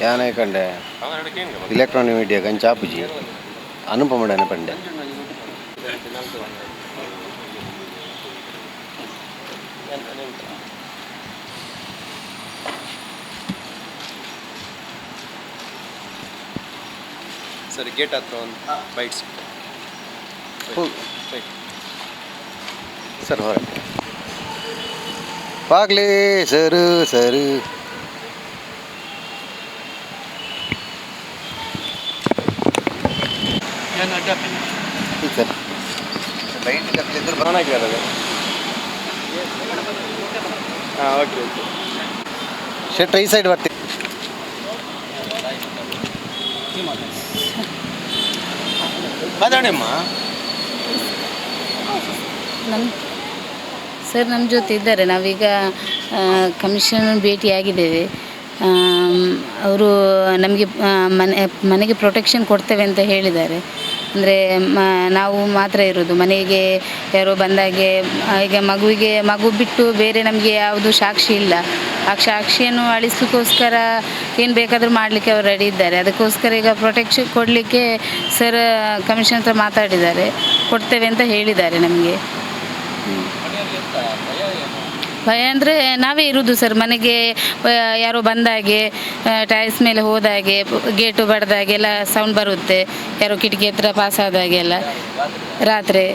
ಯಾನೇ ಕಂಡೆ electronic media ಕಂಚಾಪುಜಿ ಅನುಪಮಡನೆ ಪಂಡೆ ಸರಿ gate ಹತ್ರ ಒಂದು ಬೈಟ್ಸ್ ಸರ್ ಹೊರಗೆ. ಬಾಗ್ಲೇ ಸರು ಸರು. ಸರ್ ಲೈಟ್ ಕತ್ತಲಿದ್ರೆ ಚೆನ್ನಾಗಿರೋದು ಹಾಂ ಓಕೆ ಓಕೆ ಶೆಟ್ರ್ ಈ ಸೈಡ್ ಬರ್ತೀವಿ ಸರ್ ನಮ್ಮ ಜೊತೆ ಇದ್ದಾರೆ. ನಾವೀಗ ಕಮಿಷನ್ ಭೇಟಿಯಾಗಿದ್ದೇವೆ. ಅವರು ನಮಗೆ ಮನೆ ಮನೆಗೆ ಪ್ರೊಟೆಕ್ಷನ್ ಕೊಡ್ತೇವೆ ಅಂತ ಹೇಳಿದ್ದಾರೆ. ಅಂದರೆ ಮ, ನಾವು ಮಾತ್ರ ಇರೋದು. ಮನೆಗೆ ಯಾರೋ ಬಂದಾಗೆ ಈಗ ಮಗುವಿಗೆ, ಮಗು ಬಿಟ್ಟು ಬೇರೆ ನಮಗೆ ಯಾವುದು ಸಾಕ್ಷಿ ಇಲ್ಲ. ಆ ಸಾಕ್ಷಿಯನ್ನು ಅಳಿಸೋಕ್ಕೋಸ್ಕರ ಏನು ಬೇಕಾದರೂ ಮಾಡಲಿಕ್ಕೆ ಅವರು ರೆಡಿ ಇದ್ದಾರೆ. ಅದಕ್ಕೋಸ್ಕರ ಈಗ ಪ್ರೊಟೆಕ್ಷನ್ ಕೊಡಲಿಕ್ಕೆ ಸರ್ ಕಮಿಷನ್ ಹತ್ರ ಮಾತಾಡಿದ್ದಾರೆ. ಕೊಡ್ತೇವೆ ಅಂತ ಹೇಳಿದ್ದಾರೆ ನಮಗೆ. ಭಯ ಅಂದರೆ ನಾವೇ ಇರುವುದು ಸರ್ ಮನೆಗೆ ಯಾರೋ ಬಂದಾಗೆ ಟೈಲ್ಸ್ ಮೇಲೆ ಹೋದಾಗೆ ಗೇಟು ಬಡ್ದಾಗೆ ಎಲ್ಲ ಸೌಂಡ್ ಬರುತ್ತೆ. ಯಾರೋ ಕಿಟಕಿ ಹತ್ರ ಪಾಸ್ ಆದಾಗೆಲ್ಲ ರಾತ್ರಿ.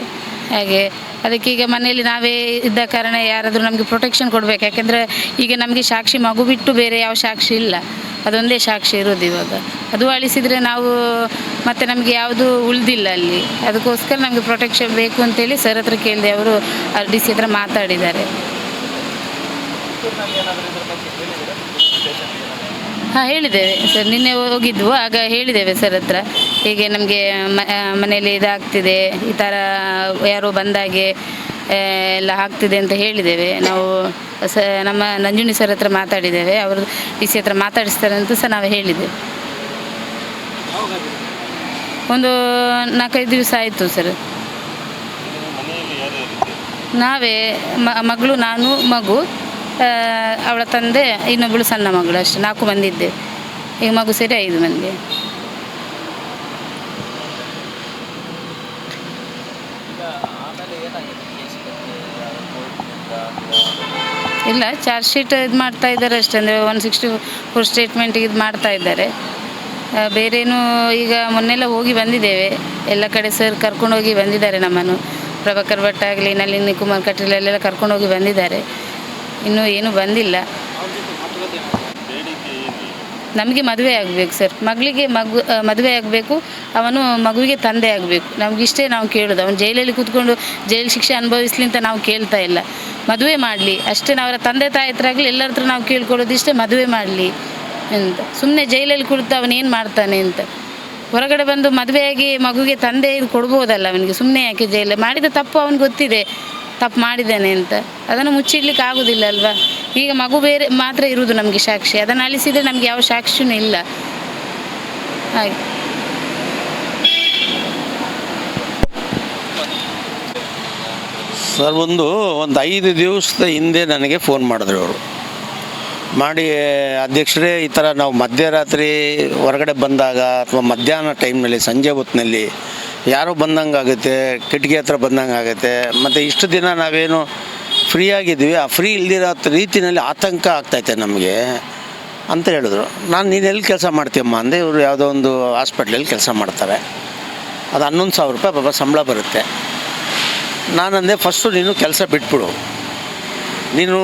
ಹಾಗೆ, ಅದಕ್ಕೆ ಈಗ ಮನೆಯಲ್ಲಿ ನಾವೇ ಇದ್ದ ಕಾರಣ ಯಾರಾದರೂ ನಮಗೆ ಪ್ರೊಟೆಕ್ಷನ್ ಕೊಡಬೇಕು. ಯಾಕೆಂದರೆ ಈಗ ನಮಗೆ ಸಾಕ್ಷಿ ಮಗು ಬಿಟ್ಟು ಬೇರೆ ಯಾವ ಸಾಕ್ಷಿ ಇಲ್ಲ. ಅದೊಂದೇ ಸಾಕ್ಷಿ ಇರೋದು ಇವಾಗ. ಅದು ಅಳಿಸಿದರೆ ನಾವು ಮತ್ತೆ ನಮಗೆ ಯಾವುದು ಉಳಿದಿಲ್ಲ ಅಲ್ಲಿ. ಅದಕ್ಕೋಸ್ಕರ ನಮಗೆ ಪ್ರೊಟೆಕ್ಷನ್ ಬೇಕು ಅಂತೇಳಿ ಸರ್ ಹತ್ರ ಕೇಳಿದೆ ಅವರು ಆರ್ ಡಿ ಸಿ ಹತ್ರ ಮಾತಾಡಿದ್ದಾರೆ. ಹಾಂ ಹೇಳಿದ್ದೇವೆ ಸರ್. ನಿನ್ನೆ ಹೋಗಿದ್ವು ಆಗ ಹೇಳಿದ್ದೇವೆ ಸರ್ ಹತ್ರ. ಹೀಗೆ ನಮಗೆ ಮನೆಯಲ್ಲಿ ಇದಾಗ್ತಿದೆ ಈ ಥರ ಯಾರೋ ಬಂದಾಗೆ ಎಲ್ಲ ಆಗ್ತಿದೆ ಅಂತ ಹೇಳಿದ್ದೇವೆ. ನಾವು ಸ ನಮ್ಮ ನಂಜುನಿ ಸರ್ ಹತ್ರ ಮಾತಾಡಿದ್ದೇವೆ. ಅವರು ಡಿ ಸಿ ಹತ್ರ ಮಾತಾಡಿಸ್ತಾರೆ ಅಂತ ಸಹ ನಾವು ಹೇಳಿದ್ದೇವೆ. ಒಂದು ನಾಲ್ಕೈದು ದಿವಸ ಆಯಿತು ಸರ್. ನಾವೇ ಮಗಳು ನಾನು ಮಗು. ಅವಳ ತಂದೆ ಇನ್ನೊಬ್ಬಳು ಸಣ್ಣ ಮಗಳು ಅಷ್ಟೇ. ನಾಲ್ಕು ಮಂದಿ ಇದ್ದೇವೆ. ಈಗ ಮಗು ಸೇರಿ ಐದು ಮಂದಿ. ಇಲ್ಲ ಚಾರ್ಜ್ ಶೀಟ್ ಇದು ಮಾಡ್ತಾ ಇದ್ದಾರೆ ಅಷ್ಟೇ. ಅಂದರೆ ಒನ್ ಸಿಕ್ಸ್ಟಿ ಫೋರ್ ಸ್ಟೇಟ್ಮೆಂಟಿಗೆ ಇದು ಮಾಡ್ತಾ ಇದ್ದಾರೆ. ಬೇರೇನು ಈಗ ಮೊನ್ನೆಲ್ಲ ಹೋಗಿ ಬಂದಿದ್ದೇವೆ. ಎಲ್ಲ ಕಡೆ ಸರ್ ಕರ್ಕೊಂಡೋಗಿ ಬಂದಿದ್ದಾರೆ ನಮ್ಮನ್ನು. ಪ್ರಭಾಕರ್ ಭಟ್ ಆಗಲಿ, ನಳಿನಿ ಕುಮಾರ್ ಕಟೀಲ್ ಅಲ್ಲೆಲ್ಲ ಕರ್ಕೊಂಡೋಗಿ ಬಂದಿದ್ದಾರೆ. ಇನ್ನೂ ಏನೂ ಬಂದಿಲ್ಲ. ನಮಗೆ ಮದುವೆ ಆಗಬೇಕು ಸರ್. ಮಗಳಿಗೆ ಮಗು ಮದುವೆ ಆಗಬೇಕು. ಅವನು ಮಗುವಿಗೆ ತಂದೆ ಆಗಬೇಕು. ನಮಗಿಷ್ಟೇ ನಾವು ಕೇಳೋದು. ಅವನು ಜೈಲಲ್ಲಿ ಕೂತ್ಕೊಂಡು ಜೈಲು ಶಿಕ್ಷೆ ಅನುಭವಿಸ್ಲಿ ಅಂತ ನಾವು ಕೇಳ್ತಾ ಇಲ್ಲ. ಮದುವೆ ಮಾಡಲಿ. ಅಷ್ಟೇ ಅವರ ತಂದೆ ತಾಯಿ ಹತ್ರ ಆಗಲಿ ಎಲ್ಲರ ಹತ್ರ ನಾವು ಕೇಳ್ಕೊಳ್ಳೋದು ಇಷ್ಟೇ ಮದುವೆ ಮಾಡಲಿ ಅಂತ. ಸುಮ್ಮನೆ ಜೈಲಲ್ಲಿ ಕುಳಿತು ಅವನೇನು ಮಾಡ್ತಾನೆ ಅಂತ. ಹೊರಗಡೆ ಬಂದು ಮದುವೆಯಾಗಿ ಮಗುವಿಗೆ ತಂದೆ ಇದು ಕೊಡ್ಬೋದಲ್ಲ ಅವನಿಗೆ. ಸುಮ್ಮನೆ ಯಾಕೆ ಜೈಲ ಮಾಡಿದ ತಪ್ಪು ಅವನಿಗೆ ಗೊತ್ತಿದೆ. ತಪ್ಪು ಮಾಡಿದ್ದೇನೆ ಅಂತ. ಅದನ್ನು ಮುಚ್ಚಿಡ್ಲಿಕ್ಕೆ ಆಗೋದಿಲ್ಲ ಅಲ್ವಾ? ಈಗ ಮಗು ಬೇರೆ ಮಾತ್ರ ಇರುವುದು ನಮಗೆ ಸಾಕ್ಷಿ. ಅದನ್ನು ಅಳಿಸಿದರೆ ನಮಗೆ ಯಾವ ಸಾಕ್ಷಿನೂ ಇಲ್ಲ. ಹಾಗೆ. ಸರ್, ಒಂದು ಒಂದು ಐದು ದಿವಸದ ಹಿಂದೆ ನನಗೆ ಫೋನ್ ಮಾಡಿದ್ರು ಅವರು. ಮಾಡಿ, ಅಧ್ಯಕ್ಷರೇ, ಈ ಥರ ನಾವು ಮಧ್ಯರಾತ್ರಿ ಹೊರಗಡೆ ಬಂದಾಗ ಅಥವಾ ಮಧ್ಯಾಹ್ನ ಟೈಮ್ನಲ್ಲಿ, ಸಂಜೆ ಹೊತ್ತಿನಲ್ಲಿ ಯಾರೋ ಬಂದಂಗೆ ಆಗುತ್ತೆ, ಕಿಟಕಿ ಹತ್ರ ಬಂದಂಗೆ ಆಗುತ್ತೆ, ಮತ್ತು ಇಷ್ಟು ದಿನ ನಾವೇನು ಫ್ರೀ ಆಗಿದ್ವಿ ಆ ಫ್ರೀ ಇಲ್ದಿರೋ ರೀತಿಯಲ್ಲಿ ಆತಂಕ ಆಗ್ತೈತೆ ನಮಗೆ ಅಂತ ಹೇಳಿದ್ರು. ನಾನು, ನೀನು ಎಲ್ಲಿ ಕೆಲಸ ಮಾಡ್ತೀಯಮ್ಮ ಅಂದೆ, ಇವರು ಯಾವುದೋ ಒಂದು ಹಾಸ್ಪಿಟ್ಲಲ್ಲಿ ಕೆಲಸ ಮಾಡ್ತಾರೆ. ಅದು ಹನ್ನೊಂದು ಸಾವಿರ ರೂಪಾಯಿ ಪಾಪ ಸಂಬಳ ಬರುತ್ತೆ. ನಾನಂದೆ ಫಸ್ಟು ನೀನು ಕೆಲಸ ಬಿಟ್ಬಿಡು. ನೀನು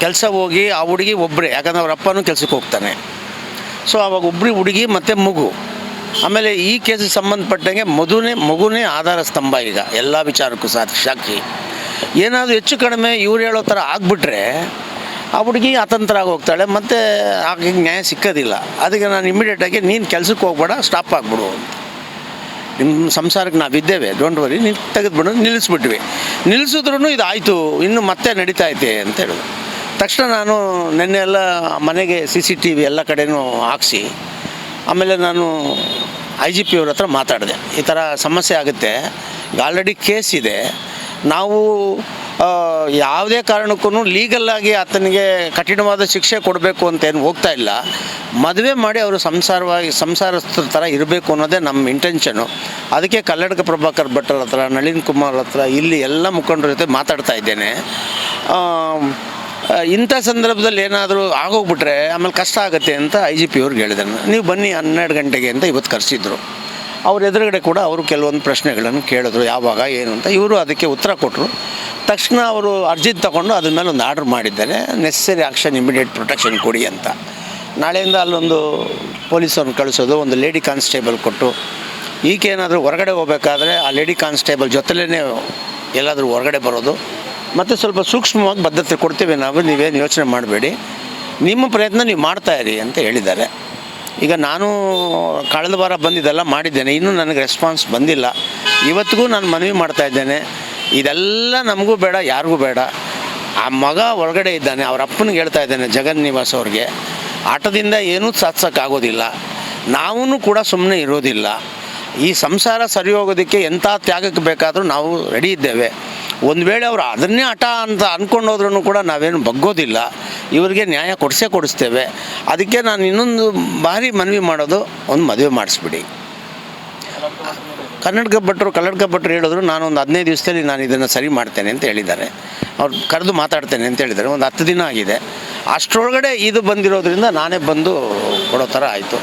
ಕೆಲಸ ಹೋಗಿ, ಆ ಹುಡುಗಿ ಒಬ್ಬರೇ ಯಾಕಂದ್ರೆ ಅವ್ರ ಅಪ್ಪನೂ ಕೆಲಸಕ್ಕೆ ಹೋಗ್ತಾನೆ. ಸೊ, ಅವಾಗ ಒಬ್ಬರಿ ಹುಡುಗಿ ಮತ್ತು ಮಗು. ಆಮೇಲೆ ಈ ಕೇಸಿಗೆ ಸಂಬಂಧಪಟ್ಟಂಗೆ ಮಧುನೇ, ಮಗುನೇ ಆಧಾರ ಸ್ತಂಭ ಈಗ. ಎಲ್ಲ ವಿಚಾರಕ್ಕೂ ಸಹ ಸಾಕ್ಷಿ. ಏನಾದರೂ ಹೆಚ್ಚು ಕಡಿಮೆ ಇವ್ರು ಹೇಳೋ ಥರ ಆಗಿಬಿಟ್ರೆ ಆ ಹುಡುಗಿ ಅತಂತ್ರ ಹೋಗ್ತಾಳೆ, ಮತ್ತು ಆಗ ನ್ಯಾಯ ಸಿಕ್ಕೋದಿಲ್ಲ. ಅದಕ್ಕೆ ನಾನು ಇಮಿಡಿಯೇಟಾಗಿ ನೀನು ಕೆಲಸಕ್ಕೆ ಹೋಗ್ಬೇಡ ಸ್ಟಾಪ್ ಆಗಿಬಿಡು ಅಂತ. ನಿಮ್ಮ ಸಂಸಾರಕ್ಕೆ ನಾವಿದ್ದೇವೆ ಡೋಂಟ್ ವರಿ ನೀನು ತೆಗೆದುಬಿಡು, ನಿಲ್ಲಿಸ್ಬಿಟ್ವಿ. ನಿಲ್ಲಿಸಿದ್ರೂ ಇದು ಆಯಿತು ಇನ್ನು ಮತ್ತೆ ನಡೀತಾ ಅಂತ ಹೇಳಿದ್ರು ತಕ್ಷಣ ನಾನು ನಿನ್ನೆ ಎಲ್ಲ ಮನೆಗೆ ಸಿ ಸಿ ಟಿ ವಿ ಎಲ್ಲ ಕಡೆಯೂ ಹಾಕ್ಸಿ ಆಮೇಲೆ ನಾನು ಐ ಜಿ ಹತ್ರ ಮಾತಾಡಿದೆ. ಈ ಥರ ಸಮಸ್ಯೆ ಆಗುತ್ತೆ. ಆಲ್ರೆಡಿ ಕೇಸ್ ಇದೆ. ನಾವು ಯಾವುದೇ ಕಾರಣಕ್ಕೂ ಲೀಗಲ್ಲಾಗಿ ಆತನಿಗೆ ಕಠಿಣವಾದ ಶಿಕ್ಷೆ ಕೊಡಬೇಕು ಅಂತ ಏನು ಹೋಗ್ತಾ ಇಲ್ಲ. ಮದುವೆ ಮಾಡಿ ಅವರು ಸಂಸಾರವಾಗಿ, ಸಂಸಾರಸ್ಥರ ಥರ ಇರಬೇಕು ಅನ್ನೋದೇ ನಮ್ಮ ಇಂಟೆನ್ಷನು ಅದಕ್ಕೆ ಕಲ್ಲಡ್ಕ ಪ್ರಭಾಕರ್ ಭಟ್ಟರ ಹತ್ರ, ನಳಿನ್ ಕುಮಾರ್ ಹತ್ರ ಇಲ್ಲಿ ಎಲ್ಲ ಮುಖಂಡರ ಜೊತೆ ಮಾತಾಡ್ತಾ ಇದ್ದೇನೆ. ಇಂಥ ಸಂದರ್ಭದಲ್ಲಿ ಏನಾದರೂ ಆಗೋಗ್ಬಿಟ್ರೆ ಆಮೇಲೆ ಕಷ್ಟ ಆಗುತ್ತೆ ಅಂತ ಐ ಜಿ ಪಿ ಅವ್ರಿಗೆ ಹೇಳಿದೆ ನೀವು ಬನ್ನಿ ಹನ್ನೆರಡು ಗಂಟೆಗೆ ಅಂತ ಇವತ್ತು ಕರೆಸಿದ್ರು. ಅವ್ರ ಎದುರುಗಡೆ ಕೂಡ ಅವರು ಕೆಲವೊಂದು ಪ್ರಶ್ನೆಗಳನ್ನು ಕೇಳಿದ್ರು, ಯಾವಾಗ, ಏನು ಅಂತ. ಇವರು ಅದಕ್ಕೆ ಉತ್ತರ ಕೊಟ್ಟರು ತಕ್ಷಣ ಅವರು ಅರ್ಜಿ ತಗೊಂಡು ಅದ್ರ ಮೇಲೆ ಒಂದು ಆರ್ಡ್ರ್ ಮಾಡಿದ್ದಾರೆ. ನೆಸೆಸರಿ ಆಕ್ಷನ್ ಇಮಿಡಿಯೇಟ್ ಪ್ರೊಟೆಕ್ಷನ್ ಕೊಡಿ ಅಂತ. ನಾಳೆಯಿಂದ ಅಲ್ಲೊಂದು ಪೊಲೀಸವ್ರನ್ನ ಕಳಿಸೋದು, ಒಂದು ಲೇಡಿ ಕಾನ್ಸ್ಟೇಬಲ್ ಕೊಟ್ಟು. ಈಕೆ ಏನಾದರೂ ಹೊರಗಡೆ ಹೋಗಬೇಕಾದ್ರೆ ಆ ಲೇಡಿ ಕಾನ್ಸ್ಟೇಬಲ್ ಜೊತೆಲೇ ಎಲ್ಲಾದರೂ ಹೊರಗಡೆ ಬರೋದು. ಮತ್ತು ಸ್ವಲ್ಪ ಸೂಕ್ಷ್ಮವಾಗಿ ಬದ್ಧತೆ ಕೊಡ್ತೀವಿ ನಾವು, ನೀವೇನು ಯೋಚನೆ ಮಾಡಬೇಡಿ. ನಿಮ್ಮ ಪ್ರಯತ್ನ ನೀವು ಮಾಡ್ತಾ ಇರಿ ಅಂತ ಹೇಳಿದ್ದಾರೆ. ಈಗ ನಾನು ಕಳೆದ ವಾರ ಬಂದಿದ್ದೆಲ್ಲ ಮಾಡಿದ್ದೇನೆ. ಇನ್ನೂ ನನಗೆ ರೆಸ್ಪಾನ್ಸ್ ಬಂದಿಲ್ಲ. ಇವತ್ತಿಗೂ ನಾನು ಮನವಿ ಮಾಡ್ತಾ ಇದ್ದೇನೆ. ಇದೆಲ್ಲ ನಮಗೂ ಬೇಡ, ಯಾರಿಗೂ ಬೇಡ. ಆ ಮಗ ಒಳಗಡೆ ಇದ್ದಾನೆ, ಅವ್ರ ಅಪ್ಪನಿಗೆ ಹೇಳ್ತಾ ಇದ್ದೇನೆ, ಜಗನ್ ನಿವಾಸ್ ಅವ್ರಿಗೆ, ಆಟದಿಂದ ಏನೂ ಸಾಧಿಸೋಕ್ಕಾಗೋದಿಲ್ಲ. ನಾವೂ ಕೂಡ ಸುಮ್ಮನೆ ಇರೋದಿಲ್ಲ. ಈ ಸಂಸಾರ ಸರಿ ಹೋಗೋದಕ್ಕೆ ಎಂಥ ತ್ಯಾಗಕ್ಕೆ ಬೇಕಾದರೂ ನಾವು ರೆಡಿ ಇದ್ದೇವೆ. ಒಂದು ವೇಳೆ ಅವರು ಅದನ್ನೇ ಹಠ ಅಂತ ಅಂದ್ಕೊಂಡು ಹೋದ್ರೂ ಕೂಡ ನಾವೇನು ಬಗ್ಗೋದಿಲ್ಲ. ಇವರಿಗೆ ನ್ಯಾಯ ಕೊಡಿಸೇ ಕೊಡಿಸ್ತೇವೆ. ಅದಕ್ಕೆ ನಾನು ಇನ್ನೊಂದು ಬಾರಿ ಮನವಿ ಮಾಡೋದು, ಒಂದು ಮದುವೆ ಮಾಡಿಸ್ಬಿಡಿ. ಕನ್ನಡಕ ಭಟ್ರು ಕನ್ನಡಕ ಭಟ್ರು ಹೇಳಿದ್ರು ನಾನು ಒಂದು ಹದಿನೈದು ದಿವಸದಲ್ಲಿ ನಾನು ಇದನ್ನು ಸರಿ ಮಾಡ್ತೇನೆ ಅಂತ ಹೇಳಿದ್ದಾರೆ. ಅವ್ರು ಕರೆದು ಮಾತಾಡ್ತೇನೆ ಅಂತ ಹೇಳಿದ್ದಾರೆ. ಒಂದು ಹತ್ತು ದಿನ ಆಗಿದೆ. ಅಷ್ಟರೊಳಗಡೆ ಇದು ಬಂದಿರೋದ್ರಿಂದ ನಾನೇ ಬಂದು ಕೊಡೋ ಥರ ಆಯಿತು.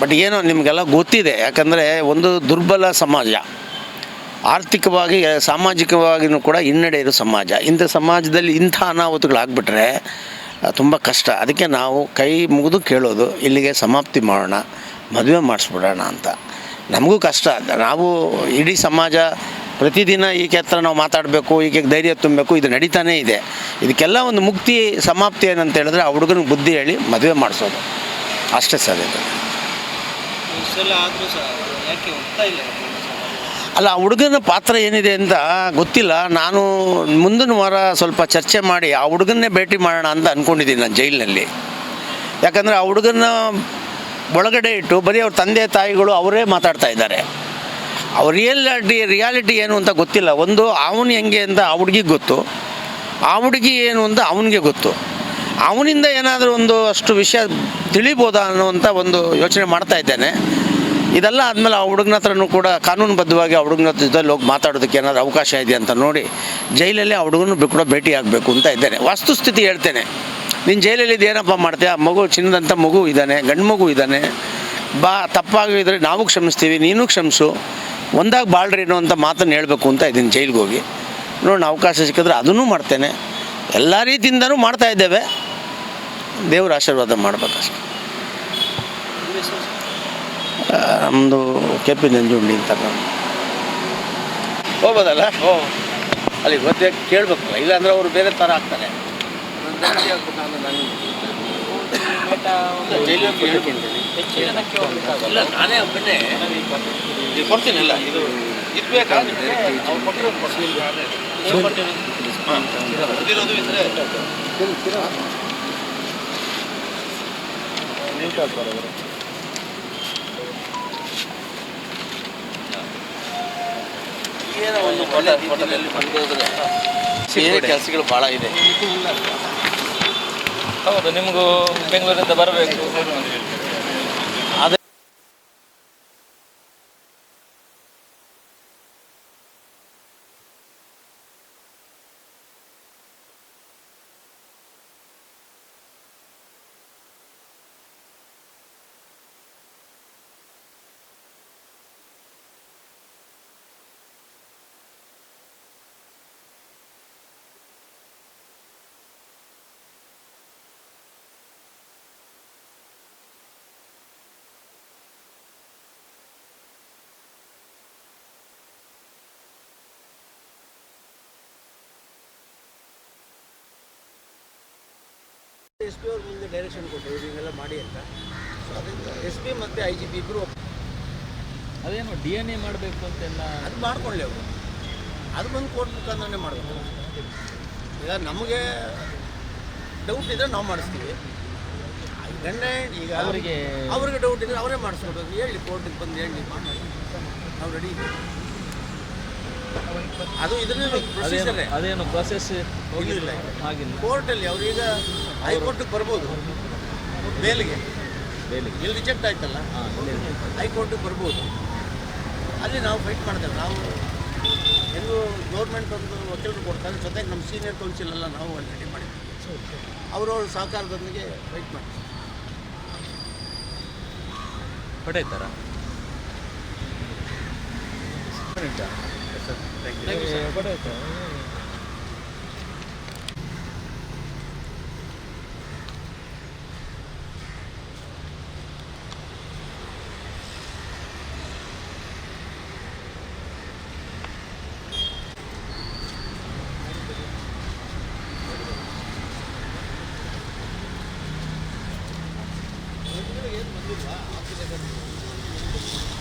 ಬಟ್ ಏನೋ ನಿಮಗೆಲ್ಲ ಗೊತ್ತಿದೆ. ಯಾಕಂದರೆ ಒಂದು ದುರ್ಬಲ ಸಮಾಜ. ಆರ್ಥಿಕವಾಗಿ ಸಾಮಾಜಿಕವಾಗಿಯೂ ಕೂಡ ಹಿನ್ನಡೆ ಇರೋ ಸಮಾಜ. ಇಂಥ ಸಮಾಜದಲ್ಲಿ ಇಂಥ ಅನಾಹುತಗಳಾಗ್ಬಿಟ್ರೆ ತುಂಬ ಕಷ್ಟ. ಅದಕ್ಕೆ ನಾವು ಕೈ ಮುಗಿದು ಕೇಳೋದು, ಇಲ್ಲಿಗೆ ಸಮಾಪ್ತಿ ಮಾಡೋಣ, ಮದುವೆ ಮಾಡಿಸ್ಬಿಡೋಣ ಅಂತ. ನಮಗೂ ಕಷ್ಟ. ನಾವು ಇಡೀ ಸಮಾಜ ಪ್ರತಿದಿನ ಈಕೆ ಹತ್ರ ನಾವು ಮಾತಾಡಬೇಕು ಈಕೆ ಧೈರ್ಯ ತುಂಬಬೇಕು, ಇದು ನಡೀತಾನೆ ಇದೆ. ಇದಕ್ಕೆಲ್ಲ ಒಂದು ಮುಕ್ತಿ, ಸಮಾಪ್ತಿ ಏನಂತ ಹೇಳಿದ್ರೆ ಆ ಹುಡುಗನ ಬುದ್ಧಿ ಹೇಳಿ ಮದುವೆ ಮಾಡಿಸೋದು. ಅಷ್ಟೇ ಸರ್ ಇದು. ಸಹ, ಯಾಕೆ ಇಲ್ಲ? ಅಲ್ಲ, ಆ ಹುಡುಗನ ಪಾತ್ರ ಏನಿದೆ ಅಂತ ಗೊತ್ತಿಲ್ಲ. ನಾನು ಮುಂದಿನ ವಾರ ಸ್ವಲ್ಪ ಚರ್ಚೆ ಮಾಡಿ ಆ ಹುಡುಗನ್ನೇ ಭೇಟಿ ಮಾಡೋಣ ಅಂತ ಅಂದ್ಕೊಂಡಿದ್ದೀನಿ ನಾನು ಜೈಲಿನಲ್ಲಿ. ಯಾಕಂದರೆ ಆ ಹುಡುಗನ ಒಳಗಡೆ ಇಟ್ಟು ಬರೀ ಅವ್ರ ತಂದೆ ತಾಯಿಗಳು ಅವರೇ ಮಾತಾಡ್ತಾ ಇದ್ದಾರೆ. ಅವ್ರ ರಿಯಾಲಿಟಿ ರಿಯಾಲಿಟಿ ಏನು ಅಂತ ಗೊತ್ತಿಲ್ಲ. ಒಂದು, ಅವನು ಹೆಂಗೆ ಅಂತ ಆ ಹುಡುಗಿಗೆ ಗೊತ್ತು. ಆ ಹುಡುಗಿ ಏನು ಅಂತ ಅವನಿಗೆ ಗೊತ್ತು. ಅವನಿಂದ ಏನಾದರೂ ಒಂದು ಅಷ್ಟು ವಿಷಯ ತಿಳಿಬೋದಾ ಅನ್ನುವಂಥ ಒಂದು ಯೋಚನೆ ಮಾಡ್ತಾ ಇದ್ದೇನೆ. ಇದೆಲ್ಲ ಆದಮೇಲೆ ಆ ಹುಡುಗನ ಹತ್ರನೂ ಕೂಡ ಕಾನೂನುಬದ್ಧವಾಗಿ ಆ ಹುಡುಗನ ಜೊತೆಲಿ ಹೋಗಿ ಮಾತಾಡೋದಕ್ಕೆ ಏನಾದರೂ ಅವಕಾಶ ಇದೆ ಅಂತ ನೋಡಿ ಜೈಲಲ್ಲಿ ಆ ಹುಡುಗನ ಕೂಡ ಭೇಟಿ ಆಗಬೇಕು ಅಂತ ಇದ್ದೇನೆ. ವಸ್ತುಸ್ಥಿತಿ ಹೇಳ್ತೇನೆ. ನೀನು ಜೈಲಲ್ಲಿ ಏನಪ್ಪ ಮಾಡ್ತೀಯ? ಮಗು ಚಿನ್ನದಂಥ ಮಗು ಇದ್ದಾನೆ, ಗಂಡು ಮಗು ಇದ್ದಾನೆ. ಬಾ ತಪ್ಪಾಗಿದ್ರೆ ನಾವು ಕ್ಷಮಿಸ್ತೀವಿ, ನೀನು ಕ್ಷಮಿಸು. ಒಂದಾಗಿ ಬಾಳ್ರಿ ಏನೋ ಅಂತ ಮಾತನ್ನು ಹೇಳಬೇಕು ಅಂತ ಇದ್ದೀನಿ ಜೈಲಿಗೆ ಹೋಗಿ. ನೋಡೋಣ, ಅವಕಾಶ ಸಿಕ್ಕಿದ್ರೆ ಅದನ್ನೂ ಮಾಡ್ತೇನೆ. ಎಲ್ಲ ರೀತಿಯಿಂದನೂ ಮಾಡ್ತಾ ಇದ್ದೇವೆ. ದೇವ್ರ ಆಶೀರ್ವಾದ ಮಾಡಬೇಕಷ್ಟೆ. ನಮ್ಮದು ಕೆ ಪಿ ನಂಜುಂಡಿ ಅಂತ ಹೋಗ್ಬೋದಲ್ಲ? ಓ. ಅಲ್ಲಿ ಗೊತ್ತೇ ಕೇಳಬೇಕಲ್ಲ ಇಲ್ಲಾಂದ್ರೆ ಅವರು ಬೇರೆ ಥರ ಆಗ್ತಾರೆ. ನಾನೇ ಒಬ್ಬನೇ. ಇದು ಕೊಡ್ತೀನಲ್ಲ ಇದು ಇದು ಬೇಕಾ ಅವ್ರು ಕೊಟ್ಟಿರೋದು ಕೊಡ್ತೀನಿ. ನೀವು ಕೊಟ್ಟಿರೋದು? ಇದ್ರೆ. ಉಳಿದಿರೋದು ಇದ್ರೆ ಒಂದು ಬಂದೋದ್ರೆ ಬೇರೆ ಕೆಲಸಗಳು ಭಾಳ ಇದೆ. ಹೌದು ನಿಮಗೂ ಬೆಂಗಳೂರಿಂದ ಬರಬೇಕು. ಎಸ್ ಪಿ ಅವ್ರ ಮುಂದೆ ಡೈರೆಕ್ಷನ್ ಕೊಟ್ಟರು ನೀವೆಲ್ಲ ಮಾಡಿ ಅಂತ. ಎಸ್ ಪಿ ಮತ್ತು ಐ ಜಿ ಪಿ ಇಬ್ಬರು ಅದೇನು ಡಿ ಎನ್ ಎ ಮಾಡಬೇಕು ಅಂತೆಲ್ಲ ಅದು ಮಾಡ್ಕೊಳ್ಳಿ ಅವರು. ಅದು ಬಂದು ಕೋರ್ಟ್ ಮುಖಾಂತರನೇ ಮಾಡಬೇಕು ಈಗ ನಮಗೆ ಡೌಟ್ ಇದ್ರೆ ನಾವು ಮಾಡಿಸ್ತೀವಿ. ಗಂಡ ಈಗ ಅವರಿಗೆ ಅವ್ರಿಗೆ ಡೌಟ್ ಇದ್ರೆ ಅವರೇ ಮಾಡಿಸ್ಬೋದು ಹೇಳಿ ಕೋರ್ಟಿಗೆ ಬಂದು ಹೇಳಿ ಮಾಡಿ. ನಾವು ರೆಡಿ ಇದ್ದೀವಿ. ಅದು ಇದರಲ್ಲಿ ಅದೇನು ಪ್ರೊಸೀಜರೇ ಅದೇನು ಪ್ರೊಸೆಸ್ ಹೋಗಿಲ್ಲ. ಆಗಿಲ್ಲ ಕೋರ್ಟಲ್ಲಿ ಅವ್ರೀಗ ಹೈಕೋರ್ಟಿಗೆ ಬರ್ಬೋದು. ಮೇಲಿಗೆ. ಬೇಲಿಗೆ ಇಲ್ಲಿ ರಿಜೆಕ್ಟ್ ಆಯ್ತಲ್ಲ? ಹಾಂ ಹೈಕೋರ್ಟಿಗೆ ಬರ್ಬೋದು. ಅಲ್ಲಿ ನಾವು ಫೈಟ್ ಮಾಡ್ತೇವೆ. ನಾವು ಹೆಂಗೂ ಗೌರ್ಮೆಂಟ್ ಒಂದು ವಕೀಲರು ಕೊಡ್ತಾರೆ. ಜೊತೆಗೆ ನಮ್ಮ ಸೀನಿಯರ್ ಕೌನ್ಸಿಲ್ ಎಲ್ಲ ನಾವು ಅಲ್ಲಿ ರೆಡಿ ಮಾಡಿದ್ದೀವಿ ಅವರವ್ರ ಸಹಕಾರದೊಂದಿಗೆ ಫೈಟ್ ಮಾಡ್ತೀವಿ. ಏನು ಬಂದಿಲ್ಲ office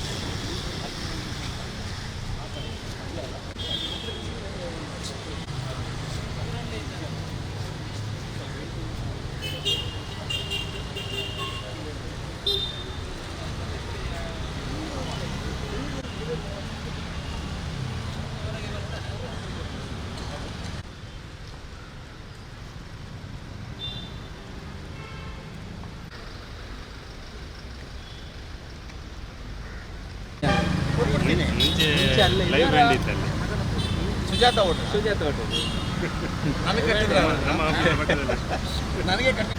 Sujata hotel. Sujata hotel. ನನಗೆ ಕಟ್ಟಿದ್ರೆ. ನನಗೆ ಕಟ್ಟಿ